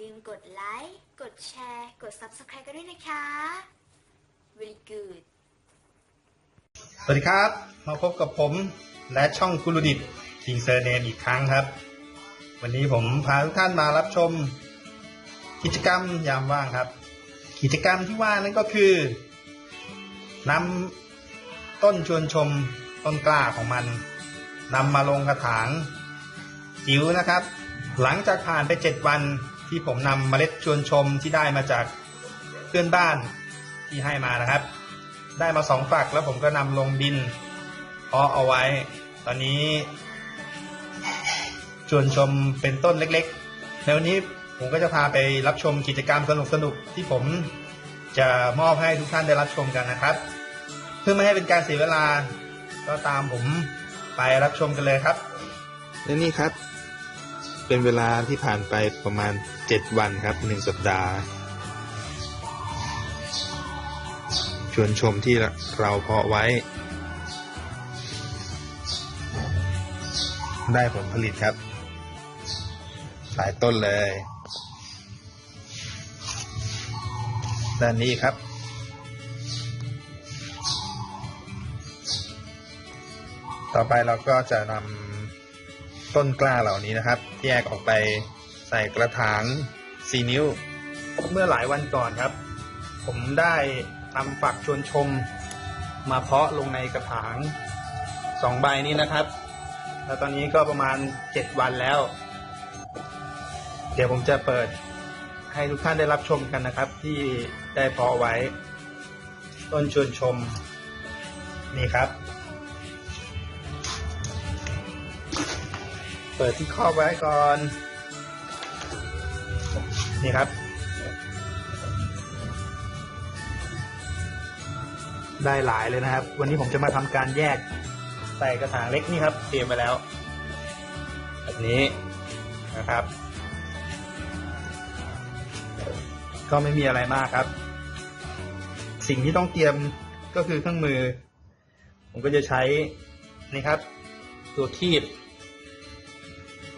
ลืมกดไลค์ กดแชร์ กด Subscribe กันด้วยนะคะ very good สวัสดีครับ มาพบกับผมและช่องกุลดิตคิงเซอร์เนมอีกครั้งครับ วันนี้ผมพาทุกท่านมารับชม กิจกรรมยามว่างครับ กิจกรรมที่ว่านั้นก็คือนำต้นชวนชมต้นกล้าของมันนำมาลงกระถางจิ๋วนะครับ หลังจากผ่านไปเจ็ดวัน ที่ผมนำเมล็ดชวนชมที่ได้มาจากเพื่อนบ้านที่ให้มานะครับ ได้มาสองฝักแล้วผมก็นำลงดินเพาะเอาไว้ ตอนนี้ ชวนชมเป็นต้นเล็กๆในวันนี้ผมก็จะพาไปรับชมกิจกรรมสนุกๆ ที่ผมจะมอบให้ทุกท่านได้รับชมกันนะครับ เพื่อไม่ให้เป็นการเสียเวลาก็ตามผมไปรับชมกันเลยครับและนี่ครับ เป็นเวลาที่ผ่านไปประมาณ 7 วันครับหนึ่งสัปดาห์ ชวนชมที่เราเพาะไว้ ได้ผลผลิตครับ หลายต้นเลย ด้านนี้ครับ ต่อไปเราก็จะนำ ต้นกล้าเหล่านี้นะครับ แยกออกไปใส่กระถาง 4 นิ้ว เมื่อหลายวันก่อนครับ ผมได้ทำฝักชวนชม มาเพาะลงในกระถางสองใบนี้นะครับ แล้วตอนนี้ก็ประมาณเจ็ดวันแล้ว เดี๋ยวผมจะเปิดให้ทุกท่านได้รับชมกันนะครับ ที่ได้เพาะไว้ ต้นชวนชมนี่ครับ เปิดที่ครอบไว้ก่อน นี่ครับ ได้หลายเลยนะครับ วันนี้ผมจะมาทำการแยกใส่กระถางเล็กนี่ครับ เตรียมไปแล้ว แบบนี้นะครับ ก็ไม่มีอะไรมากครับ สิ่งที่ต้องเตรียมก็คือเครื่องมือ ผมก็จะใช้นี่ครับ ตัวคีบ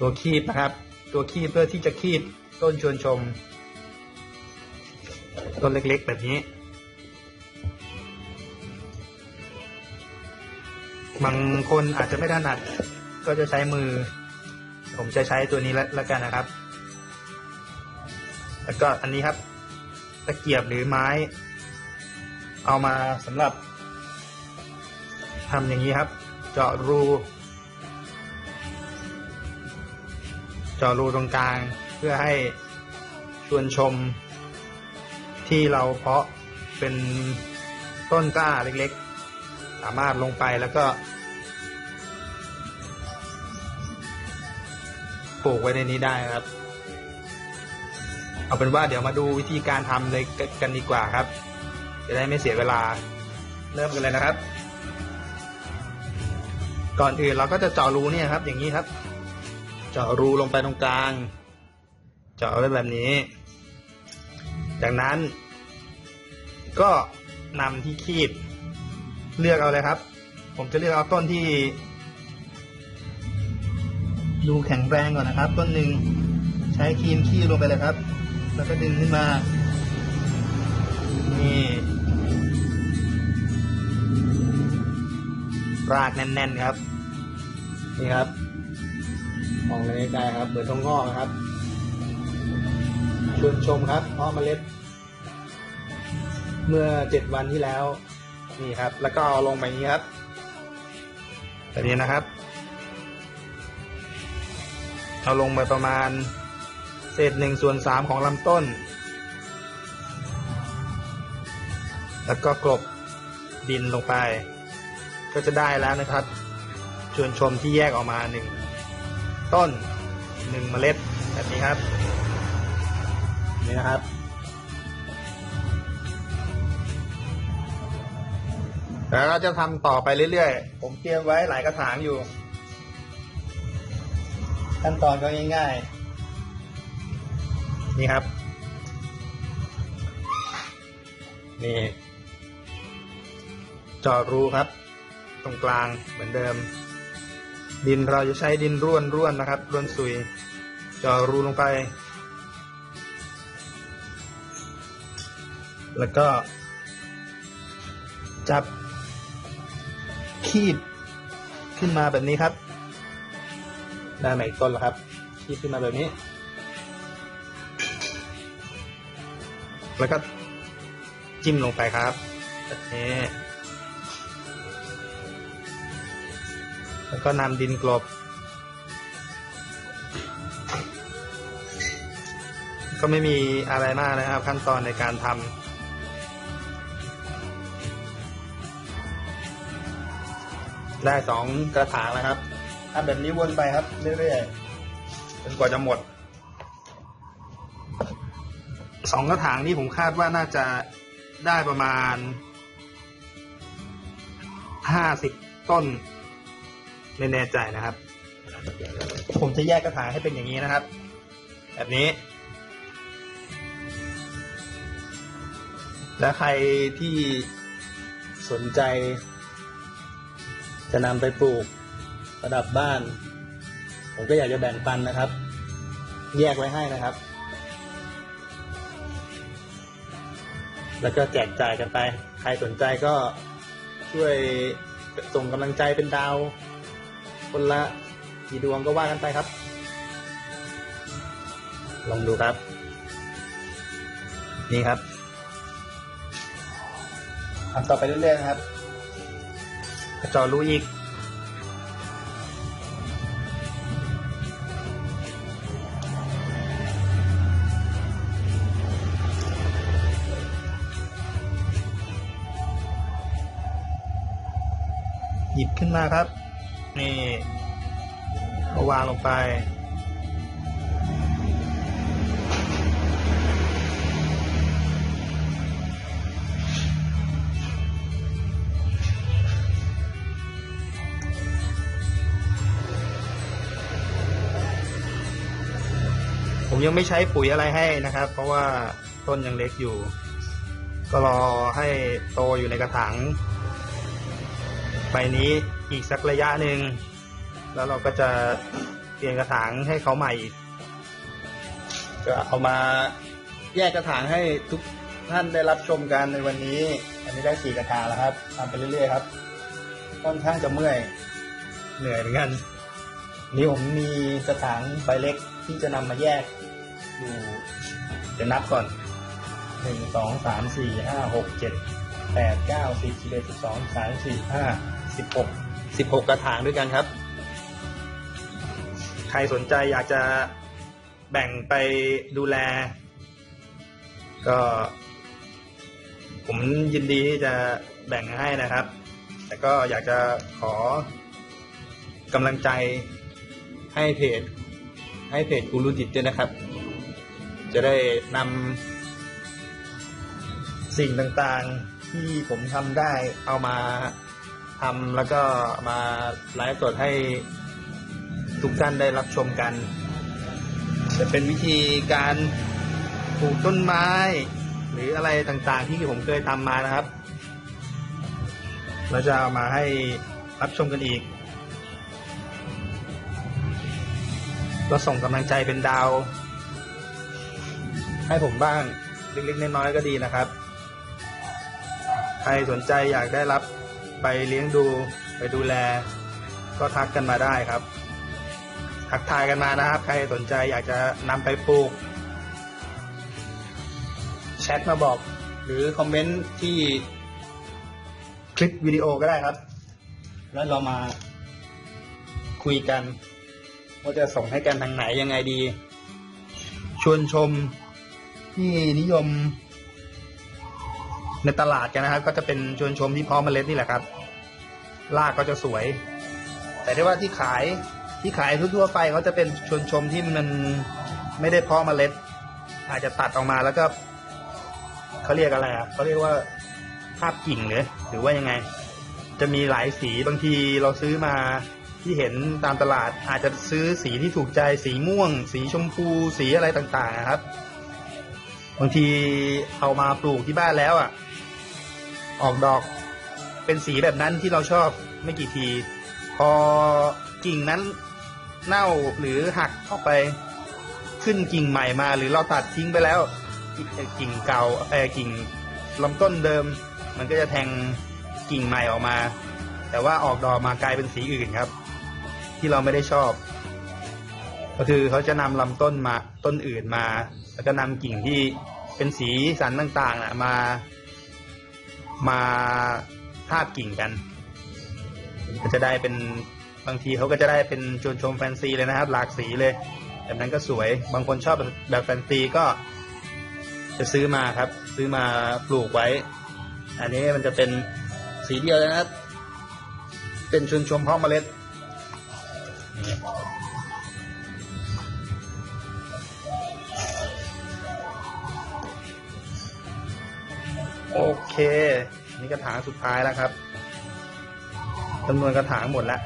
ตัวคีบนะครับ ตัวคีบเพื่อที่จะคีบต้นชวนชม ต้นเล็กๆแบบนี้ บางคนอาจจะไม่ถนัดก็จะใช้มือ ผมจะใช้ตัวนี้แล้วกันนะครับ แล้วก็อันนี้ครับตะเกียบหรือไม้ เอามาสำหรับทำอย่างนี้ครับ เจาะรู จาะรูตรงกลาง เพื่อให้ชวนชม ที่เราเพาะเป็นต้นกล้าเล็กๆ สามารถลงไปแล้วก็ ปลูกไว้ในนี้ได้ครับ เอาเป็นว่าเดี๋ยวมาดูวิธีการทำเลยกันดีกว่าครับ จะได้ไม่เสียเวลา เริ่มกันเลยนะครับ ก่อนอื่นเราก็จะเจาะรูเนี่ยครับ อย่างนี้ครับ จาะรูลงไปตรงกลาง เจาะไว้แบบนี้ จากนั้น ก็นำที่คีบเลือกเอาเลยครับ ผมจะเลือกเอาต้นที่ ดูแข็งแรงก่อนนะครับ ต้นหนึ่งใช้ครีมขี้ลงไปเลยครับ แล้วก็ดึงขึ้นมา นี่รากแน่นๆครับ นี่ครับ มองเลยไกลๆครับเหมือนทองงอกครับชวนชมครับเพาะเมล็ด เมื่อเจ็ดวันที่แล้ว นี่ครับ แล้วก็เอาลงไปนี้ครับแบบนี้นะครับ เอาลงไปประมาณ เศษหนึ่งส่วนสามของลำต้น แล้วก็กลบดินลงไป ก็จะได้แล้วนะครับ ชวนชมที่แยกออกมาหนึ่ง ต้นหนึ่งเมล็ดแบบนี้ครับนี่นะครับ แล้วจะทำต่อไปเรื่อยๆ ผมเตรียมไว้หลายกระถางอยู่ ขั้นตอนก็ง่ายๆ นี่ครับ นี่จาะรูครับ ตรงกลางเหมือนเดิม ดินเราจะใช้ดินร่วนร่วนนะครับ ร่วนสุยจาะรูลงไป แล้วก็ จับ คีบขึ้นมาแบบนี้ครับด้านไหนต้นล่ะครับ คีบขึ้นมาแบบนี้ แล้วก็จิ้มลงไปครับแบบนี้ แล้วก็นำดินกลบ ก็ไม่มีอะไรมากนะครับ ขั้นตอนในการทำได้สองกระถางแล้วครับทำแบบนี้วนไปครับเรื่อยๆจนกว่าจะหมด สองกระถางนี่ผมคาดว่าน่าจะได้ประมาณห้าสิบต้น ไม่แน่ใจนะครับ ผมจะแยกกระถางให้เป็นอย่างนี้นะครับ แบบนี้ และใครที่สนใจ จะนำไปปลูกประดับบ้าน ผมก็อยากจะแบ่งปันนะครับ แยกไว้ให้นะครับ แล้วก็แจกจ่ายกันไป ใครสนใจก็ช่วยส่งกำลังใจเป็นดาว คนละกี่ดวงก็ว่ากันไปครับ ลองดูครับ นี่ครับทำต่อไปเรื่อยๆนะครับกระจอรู้อีกหยิบขึ้นมาครับ นี่ก็วางลงไป ผมยังไม่ใช้ปุ๋ยอะไรให้นะครับ เพราะว่าต้นยังเล็กอยู่ ก็รอให้โตอยู่ในกระถางใบนี้ อีกสักระยะหนึ่งแล้วเราก็จะเปลี่ยนกระถางให้เขาใหม่อีกก็เอามาแยกกระถางให้ทุกท่านได้รับชมกันในวันนี้ อันนี้ได้สี่กระถางแล้วครับทำไปเรื่อยๆครับค่อนข้างจะเมื่อยเหนื่อยเหมือนกันนี่ผมมีกระถางใบเล็กที่จะนำมาแยกอยู่เดี๋ยวนับก่อนหนึ่งสองสามสี่ห้าหกเจ็ดแปดเก้าสิบสิบเอ็ดสิบสองสามสี่ห้าสิบหก สิบหกกระถางด้วยกันครับ ใครสนใจอยากจะแบ่งไปดูแล ก็ ผมยินดีที่จะแบ่งให้นะครับ แต่ก็อยากจะขอกำลังใจให้เพจ ให้เพจกูรูดิตด้วยนะครับ จะได้นำสิ่งต่างๆที่ผมทำได้เอามา ทำแล้วก็มาไลฟ์สดให้ทุกท่านได้รับชมกัน จะเป็นวิธีการปลูกต้นไม้ หรืออะไรต่างๆ ที่ผมเคยทำมานะครับ เราจะเอามาให้รับชมกันอีกก็ส่งกำลังใจเป็นดาว ให้ผมบ้างเล็กๆน้อยๆก็ดีนะครับ ใครสนใจอยากได้รับ ไปเลี้ยงดูไปดูแล ก็ทักกันมาได้ครับ ทักทายกันมานะครับ ใครสนใจอยากจะนำไปปลูก แชทมาบอก หรือคอมเมนต์ที่คลิปวิดีโอก็ได้ครับ แล้วเรามาคุยกัน ว่าจะส่งให้กันทางไหนยังไงดี ชวนชมที่นิยม ในตลาดกันนะครับ ก็จะเป็นชวนชมที่เพาะเมล็ดนี่แหละครับรากก็จะสวย แต่ได้ว่าที่ขายที่ขายทั่วๆไปเขาจะเป็นชวนชมที่มันไม่ได้เพาะเมล็ด อาจจะตัดออกมาแล้วก็เขาเรียกอะไรอะเขาเรียกว่าภาพกิ่งหรือหรือว่ายังไง จะมีหลายสีบางทีเราซื้อมาที่เห็นตามตลาด อาจจะซื้อสีที่ถูกใจสีม่วง สีชมพูสีอะไรต่างๆนะครับ บางทีเอามาปลูกที่บ้านแล้วอะ ออกดอก เป็นสีแบบนั้นที่เราชอบไม่กี่ที พอกิ่งนั้นเน่าหรือหักออกไปขึ้นกิ่งใหม่มา หรือเราตัดทิ้งไปแล้วกิ่งเก่าเออกิ่งลำต้นเดิม มันก็จะแทงกิ่งใหม่ออกมา แต่ว่าออกดอกมากลายเป็นสีอื่นครับ ที่เราไม่ได้ชอบ ก็คือเขาจะนำลำต้นมาต้นอื่นมา แล้วก็นำกิ่งที่เป็นสีสันต่างๆนะมา มาทาบกิ่งกัน ก็จะได้เป็นบางทีเขาก็จะได้เป็นชวนชมแฟนซีเลยนะครับ หลากสีเลยแบบนั้นก็สวยบางคนชอบแบบแฟนซีก็ จะซื้อมาครับ ซื้อมาปลูกไว้ อันนี้มันจะเป็นสีเดียวเลยนะครับเป็นชวนชมเพาะเมล็ด โอเค นี่กระถางสุดท้ายแล้วครับจำนวนกระถางหมดแล้ว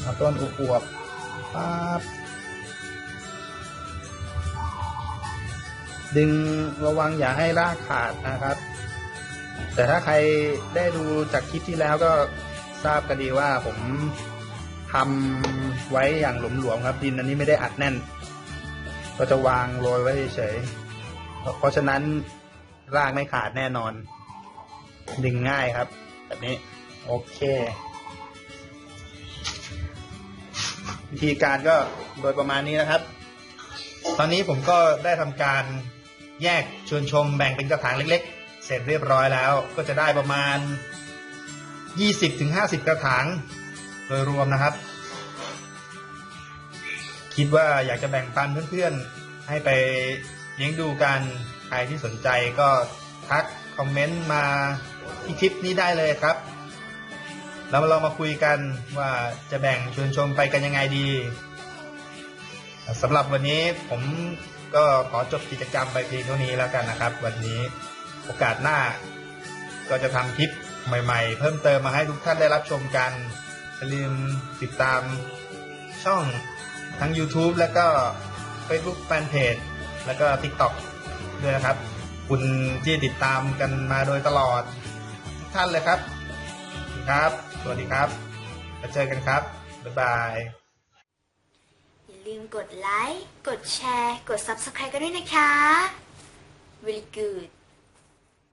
เอาต้นอวบปั๊บดึงระวังอย่าให้รากขาดนะครับ แต่ถ้าใครได้ดูจากคลิปที่แล้วก็ทราบกันดีว่าผมทำไว้อย่างหลวมๆครับดินอันนี้ไม่ได้อัดแน่น ก็จะวางโรยไว้เฉย เพราะฉะนั้นรากไม่ขาดแน่นอน ดึงง่ายครับ แบบนี้ โอเค วิธีการก็โดยประมาณนี้นะครับ ตอนนี้ผมก็ได้ทำการแยกชวนชมแบ่งเป็นกระถางเล็ก ๆ เสร็จเรียบร้อยแล้ว ก็จะได้ประมาณ 20-50 กระถาง โดยรวมนะครับ คิดว่าอยากจะแบ่งปันเพื่อนๆ ให้ไปเลี้ยงดูกัน ใครที่สนใจก็ทักคอมเมนต์มาที่คลิปนี้ได้เลยครับแล้วเรามาคุยกันว่าจะแบ่งชวนชมไปกันยังไงดีสำหรับวันนี้ผมก็ขอจบกิจกรรมไปเพียงเท่านี้แล้วกันนะครับ วันนี้โอกาสหน้า ก็จะทำคลิปใหม่ ๆ เพิ่มเติมมาให้ทุกท่านได้รับชมกันอย่าลืมติดตามช่อง ทั้ง YouTube แล้วก็ Facebook Fanpage แล้วก็ TikTok ด้วยนะครับ คุณที่ติดตามกันมาโดยตลอดทุกท่านเลยครับ ครับ สวัสดีครับแล้วเจอกันครับ บ๊ายบาย อย่าลืมกดไลค์ กดแชร์ กด Subscribe กันด้วยนะคะ very good